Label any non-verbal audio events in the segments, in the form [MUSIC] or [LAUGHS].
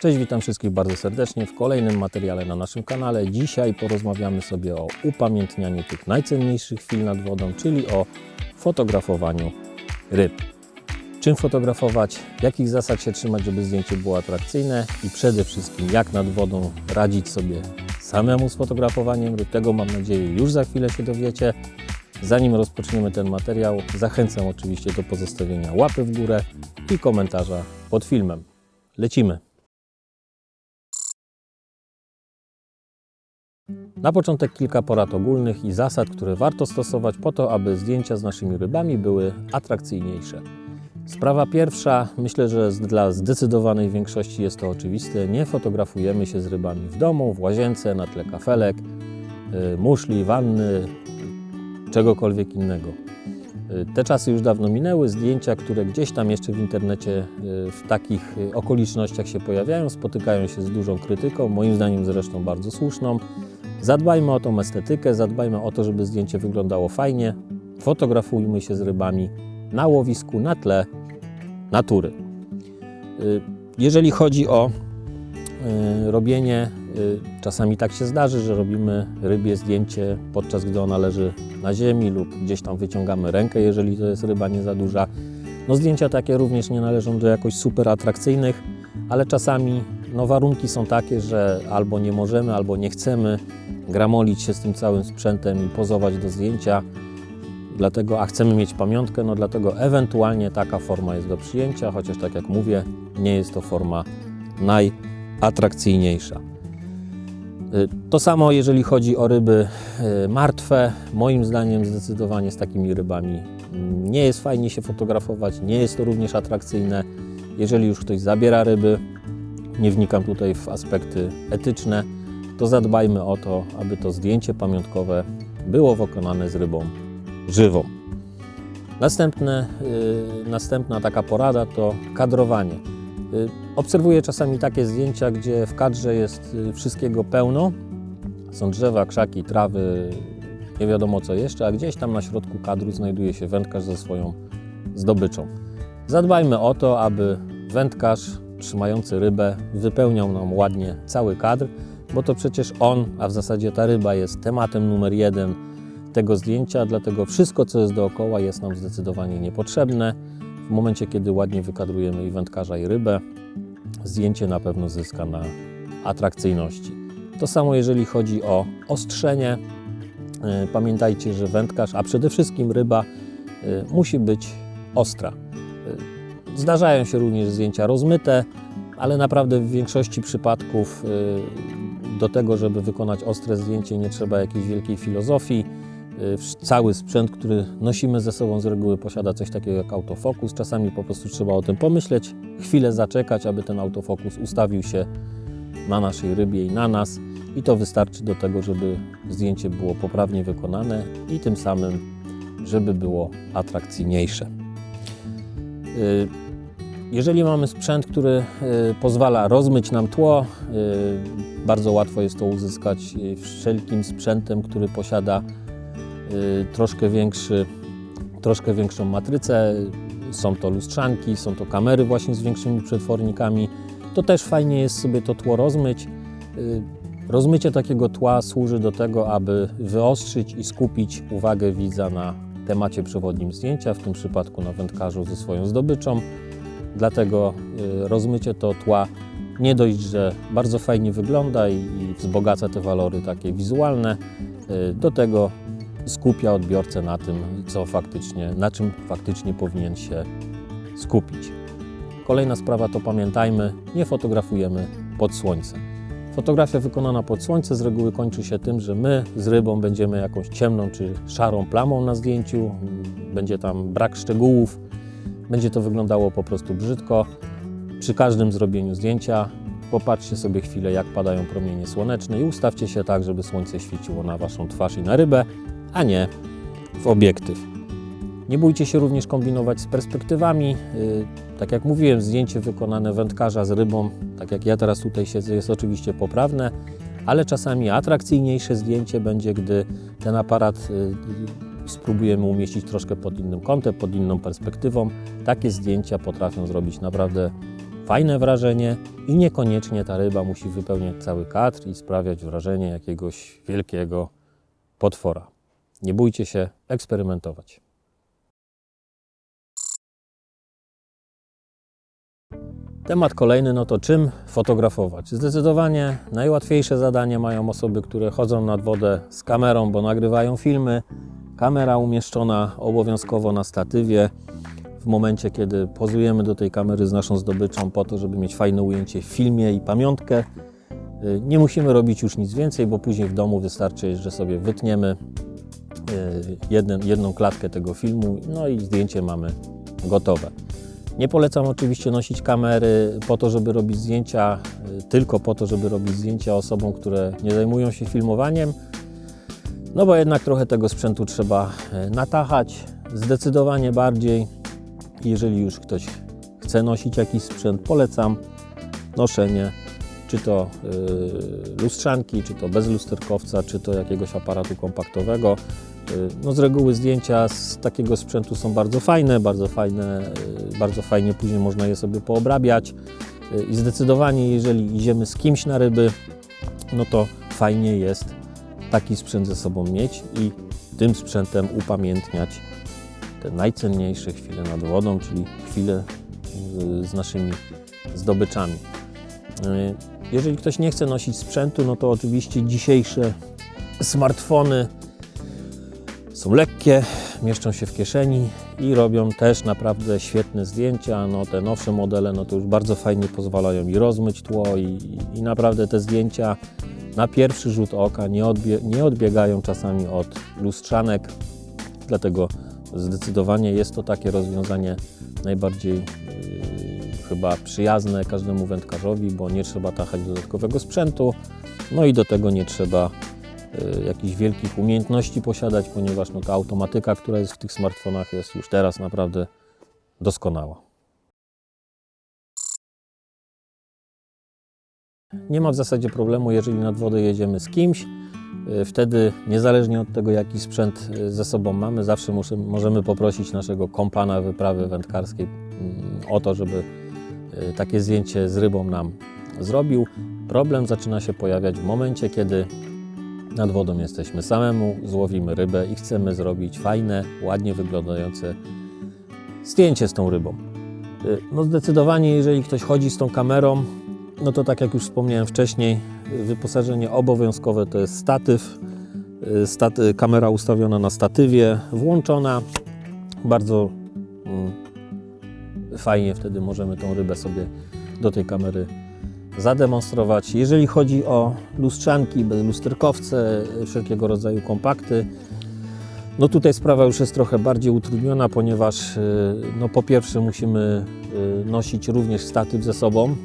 Cześć, witam wszystkich bardzo serdecznie w kolejnym materiale na naszym kanale. Dzisiaj porozmawiamy sobie o upamiętnianiu tych najcenniejszych chwil nad wodą, czyli o fotografowaniu ryb. Czym fotografować, jakich zasad się trzymać, żeby zdjęcie było atrakcyjne i przede wszystkim jak nad wodą radzić sobie samemu z fotografowaniem ryb. Tego mam nadzieję już za chwilę się dowiecie. Zanim rozpoczniemy ten materiał, zachęcam oczywiście do pozostawienia łapy w górę i komentarza pod filmem. Lecimy! Na początek kilka porad ogólnych i zasad, które warto stosować po to, aby zdjęcia z naszymi rybami były atrakcyjniejsze. Sprawa pierwsza, myślę, że dla zdecydowanej większości jest to oczywiste. Nie fotografujemy się z rybami w domu, w łazience, na tle kafelek, y, muszli, wanny, czegokolwiek innego. Y, Te czasy już dawno minęły. Zdjęcia, które gdzieś tam jeszcze w internecie y, w takich okolicznościach się pojawiają, spotykają się z dużą krytyką, moim zdaniem zresztą bardzo słuszną. Zadbajmy o tą estetykę, zadbajmy o to, żeby zdjęcie wyglądało fajnie. Fotografujmy się z rybami na łowisku, na tle natury. Y, Jeżeli chodzi o y, robienie, y, czasami tak się zdarzy, że robimy rybie zdjęcie podczas gdy ona leży na ziemi lub gdzieś tam wyciągamy rękę, jeżeli to jest ryba nie za duża. No zdjęcia takie również nie należą do jakoś super atrakcyjnych, ale czasami no, warunki są takie, że albo nie możemy, albo nie chcemy gramolić się z tym całym sprzętem i pozować do zdjęcia. Dlatego, a chcemy mieć pamiątkę, no dlatego ewentualnie taka forma jest do przyjęcia, chociaż tak jak mówię, nie jest to forma najatrakcyjniejsza. Y, To samo jeżeli chodzi o ryby y, martwe. Moim zdaniem zdecydowanie z takimi rybami nie jest fajnie się fotografować, nie jest to również atrakcyjne. Jeżeli już ktoś zabiera ryby, nie wnikam tutaj w aspekty etyczne, to zadbajmy o to, aby to zdjęcie pamiątkowe było wykonane z rybą żywą. Następne, y, następna taka porada to kadrowanie. Y, Obserwuję czasami takie zdjęcia, gdzie w kadrze jest y, wszystkiego pełno. Są drzewa, krzaki, trawy, nie wiadomo co jeszcze, a gdzieś tam na środku kadru znajduje się wędkarz ze swoją zdobyczą. Zadbajmy o to, aby wędkarz trzymający rybę wypełniał nam ładnie cały kadr, bo to przecież on, a w zasadzie ta ryba jest tematem numer jeden tego zdjęcia, dlatego wszystko, co jest dookoła, jest nam zdecydowanie niepotrzebne. W momencie, kiedy ładnie wykadrujemy i wędkarza, i rybę, zdjęcie na pewno zyska na atrakcyjności. To samo jeżeli chodzi o ostrzenie. E, Pamiętajcie, że wędkarz, a przede wszystkim ryba, e, musi być ostra. Zdarzają się również zdjęcia rozmyte, ale naprawdę w większości przypadków e, do tego, żeby wykonać ostre zdjęcie, nie trzeba jakiejś wielkiej filozofii. Y, Cały sprzęt, który nosimy ze sobą z reguły posiada coś takiego jak autofokus. Czasami po prostu trzeba o tym pomyśleć, chwilę zaczekać, aby ten autofokus ustawił się na naszej rybie i na nas. I to wystarczy do tego, żeby zdjęcie było poprawnie wykonane i tym samym, żeby było atrakcyjniejsze. Y, Jeżeli mamy sprzęt, który y, pozwala rozmyć nam tło, y, bardzo łatwo jest to uzyskać y, wszelkim sprzętem, który posiada troszkę, większy, troszkę większą matrycę. Są to lustrzanki, są to kamery właśnie z większymi przetwornikami. To też fajnie jest sobie to tło rozmyć. Rozmycie takiego tła służy do tego, aby wyostrzyć i skupić uwagę widza na temacie przewodnim zdjęcia, w tym przypadku na wędkarzu ze swoją zdobyczą. Dlatego y, rozmycie to tła nie dość, że bardzo fajnie wygląda i, wzbogaca te walory takie wizualne, y, do tego skupia odbiorcę na tym, co faktycznie, na czym faktycznie powinien się skupić. Kolejna sprawa to pamiętajmy, nie fotografujemy pod słońcem. Fotografia wykonana pod słońce z reguły kończy się tym, że my z rybą będziemy jakąś ciemną czy szarą plamą na zdjęciu, będzie tam brak szczegółów, będzie to wyglądało po prostu brzydko. Przy każdym zrobieniu zdjęcia popatrzcie sobie chwilę, jak padają promienie słoneczne i ustawcie się tak, żeby słońce świeciło na Waszą twarz i na rybę, a nie w obiektyw. Nie bójcie się również kombinować z perspektywami. Yy, Tak jak mówiłem, zdjęcie wykonane wędkarza z rybą, tak jak ja teraz tutaj siedzę, jest oczywiście poprawne, ale czasami atrakcyjniejsze zdjęcie będzie, gdy ten aparat yy, spróbujemy umieścić troszkę pod innym kątem, pod inną perspektywą. Takie zdjęcia potrafią zrobić naprawdę fajne wrażenie i niekoniecznie ta ryba musi wypełniać cały kadr i sprawiać wrażenie jakiegoś wielkiego potwora. Nie bójcie się eksperymentować. Temat kolejny, no to czym fotografować? Zdecydowanie najłatwiejsze zadanie mają osoby, które chodzą nad wodę z kamerą, bo nagrywają filmy. Kamera umieszczona obowiązkowo na statywie. W momencie, kiedy pozujemy do tej kamery z naszą zdobyczą, po to, żeby mieć fajne ujęcie w filmie i pamiątkę, y, nie musimy robić już nic więcej, bo później w domu wystarczy, że sobie wytniemy y, jeden, jedną klatkę tego filmu, no i zdjęcie mamy gotowe. Nie polecam oczywiście nosić kamery po to, żeby robić zdjęcia, y, tylko po to, żeby robić zdjęcia osobom, które nie zajmują się filmowaniem. No bo jednak trochę tego sprzętu trzeba y, natachać. Zdecydowanie bardziej, jeżeli już ktoś chce nosić jakiś sprzęt, polecam noszenie czy to y, lustrzanki, czy to bez lusterkowca, czy to jakiegoś aparatu kompaktowego. Y, No z reguły zdjęcia z takiego sprzętu są bardzo fajne, bardzo fajne, bardzo fajnie później można je sobie poobrabiać i zdecydowanie jeżeli idziemy z kimś na ryby, no to fajnie jest taki sprzęt ze sobą mieć i tym sprzętem upamiętniać te najcenniejsze chwile nad wodą, czyli chwile y, z naszymi zdobyczami. Y, Jeżeli ktoś nie chce nosić sprzętu, no to oczywiście dzisiejsze smartfony są lekkie, mieszczą się w kieszeni i robią też naprawdę świetne zdjęcia. No, te nowsze modele no, to już bardzo fajnie pozwalają i rozmyć tło i, i naprawdę te zdjęcia na pierwszy rzut oka nie, odbie, nie odbiegają czasami od lustrzanek, dlatego zdecydowanie jest to takie rozwiązanie najbardziej yy, chyba przyjazne każdemu wędkarzowi, bo nie trzeba tachać dodatkowego sprzętu, no i do tego nie trzeba y, jakichś wielkich umiejętności posiadać, ponieważ no, ta automatyka, która jest w tych smartfonach jest już teraz naprawdę doskonała. Nie ma w zasadzie problemu, jeżeli nad wodę jedziemy z kimś. Y, Wtedy, niezależnie od tego, jaki sprzęt y, ze sobą mamy, zawsze możemy poprosić naszego kompana wyprawy wędkarskiej mm, o to, żeby y, takie zdjęcie z rybą nam zrobił. Problem zaczyna się pojawiać w momencie, kiedy nad wodą jesteśmy samemu, złowimy rybę i chcemy zrobić fajne, ładnie wyglądające zdjęcie z tą rybą. No zdecydowanie, jeżeli ktoś chodzi z tą kamerą, no to tak jak już wspomniałem wcześniej, y, wyposażenie obowiązkowe to jest statyw, y, staty, kamera ustawiona na statywie, włączona. Bardzo mm, fajnie wtedy możemy tą rybę sobie do tej kamery zademonstrować. Jeżeli chodzi o lustrzanki, lusterkowce, wszelkiego rodzaju kompakty, no tutaj sprawa już jest trochę bardziej utrudniona, ponieważ y, no po pierwsze musimy y, nosić również statyw ze sobą.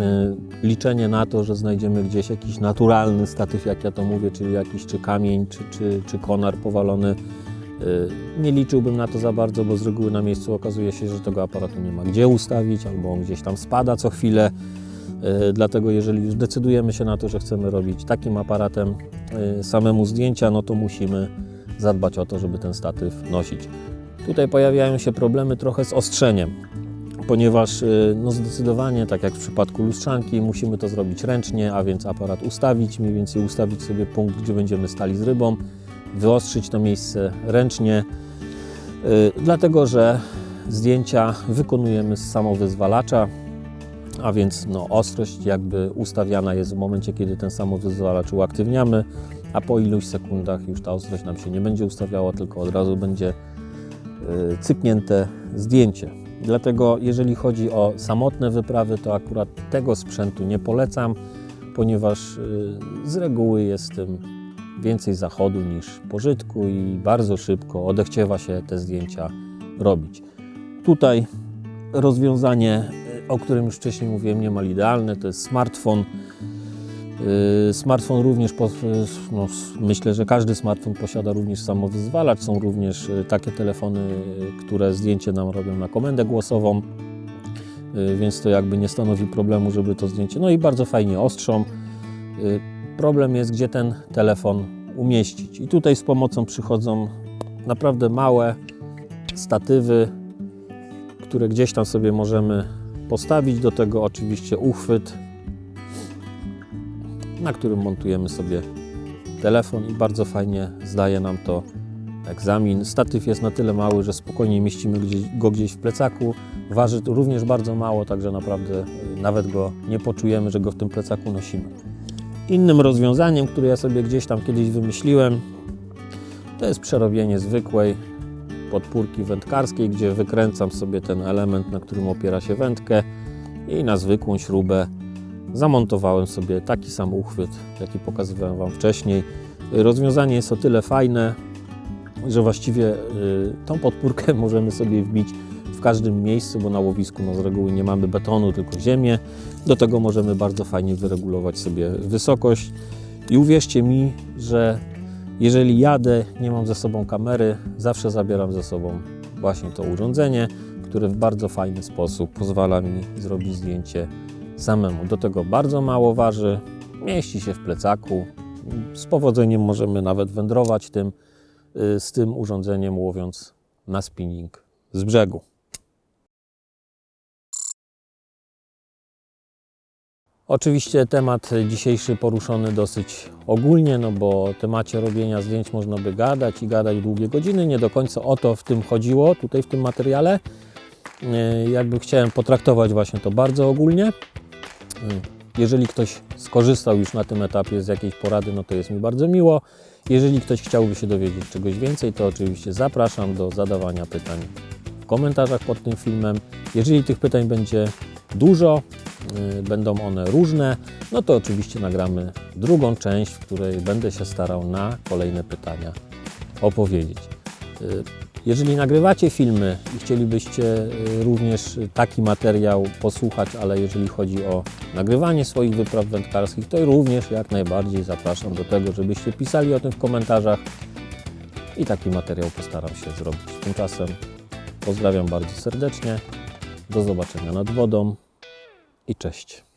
Y, Liczenie na to, że znajdziemy gdzieś jakiś naturalny statyw, jak ja to mówię, czyli jakiś czy kamień, czy, czy, czy konar powalony. y, Nie liczyłbym na to za bardzo, bo z reguły na miejscu okazuje się, że tego aparatu nie ma gdzie ustawić, albo on gdzieś tam spada co chwilę. Y, Dlatego jeżeli już decydujemy się na to, że chcemy robić takim aparatem samemu zdjęcia, no to musimy zadbać o to, żeby ten statyw nosić. Tutaj pojawiają się problemy trochę z ostrzeniem, ponieważ y, no zdecydowanie, tak jak w przypadku lustrzanki, musimy to zrobić ręcznie, a więc aparat ustawić, mniej więcej ustawić sobie punkt, gdzie będziemy stali z rybą, wyostrzyć to miejsce ręcznie, y, dlatego że zdjęcia wykonujemy z samowyzwalacza, a więc no, ostrość jakby ustawiana jest w momencie, kiedy ten samowyzwalacz uaktywniamy, a po iluś sekundach już ta ostrość nam się nie będzie ustawiała, tylko od razu będzie y, cyknięte zdjęcie. Dlatego jeżeli chodzi o samotne wyprawy, to akurat tego sprzętu nie polecam, ponieważ y, z reguły jest tym więcej zachodu niż pożytku i bardzo szybko odechciewa się te zdjęcia robić. Tutaj rozwiązanie, y, o którym już wcześniej mówiłem, niemal idealne, to jest smartfon. Yy, Smartfon również, no, myślę, że każdy smartfon posiada również samowyzwalacz. Są również y, takie telefony, y, które zdjęcie nam robią na komendę głosową, y, więc to jakby nie stanowi problemu, żeby to zdjęcie. No i bardzo fajnie ostrzą. Y, Problem jest, gdzie ten telefon umieścić. I tutaj z pomocą przychodzą naprawdę małe statywy, które gdzieś tam sobie możemy postawić do tego oczywiście uchwyt, na którym montujemy sobie telefon i bardzo fajnie zdaje nam to egzamin. Statyw jest na tyle mały, że spokojnie mieścimy go gdzieś w plecaku. Waży również bardzo mało, także naprawdę y, nawet go nie poczujemy, że go w tym plecaku nosimy. Innym rozwiązaniem, które ja sobie gdzieś tam kiedyś wymyśliłem, to jest przerobienie zwykłej podpórki wędkarskiej, gdzie wykręcam sobie ten element, na którym opiera się wędkę i na zwykłą śrubę zamontowałem sobie taki sam uchwyt, jaki pokazywałem Wam wcześniej. Rozwiązanie jest o tyle fajne, że właściwie y, tą podpórkę [LAUGHS] możemy sobie wbić w każdym miejscu, bo na łowisku no, z reguły nie mamy betonu, tylko ziemię. Do tego możemy bardzo fajnie wyregulować sobie wysokość. I uwierzcie mi, że jeżeli jadę, nie mam ze sobą kamery, zawsze zabieram ze sobą właśnie to urządzenie, które w bardzo fajny sposób pozwala mi zrobić zdjęcie samemu. Do tego bardzo mało waży, mieści się w plecaku. Z powodzeniem możemy nawet wędrować tym, y, z tym urządzeniem, łowiąc na spinning z brzegu. Oczywiście temat dzisiejszy poruszony dosyć ogólnie, no bo o temacie robienia zdjęć można by gadać i gadać długie godziny. Nie do końca o to w tym chodziło, tutaj w tym materiale. Yy, Jakby chciałem potraktować właśnie to bardzo ogólnie. Jeżeli ktoś skorzystał już na tym etapie z jakiejś porady, no to jest mi bardzo miło. Jeżeli ktoś chciałby się dowiedzieć czegoś więcej, to oczywiście zapraszam do zadawania pytań w komentarzach pod tym filmem. Jeżeli tych pytań będzie dużo, y, będą one różne, no to oczywiście nagramy drugą część, w której będę się starał na kolejne pytania opowiedzieć. Jeżeli nagrywacie filmy i chcielibyście y, również taki materiał posłuchać, ale jeżeli chodzi o nagrywanie swoich wypraw wędkarskich, to również jak najbardziej zapraszam do tego, żebyście pisali o tym w komentarzach i taki materiał postaram się zrobić. Tymczasem pozdrawiam bardzo serdecznie, do zobaczenia nad wodą i cześć.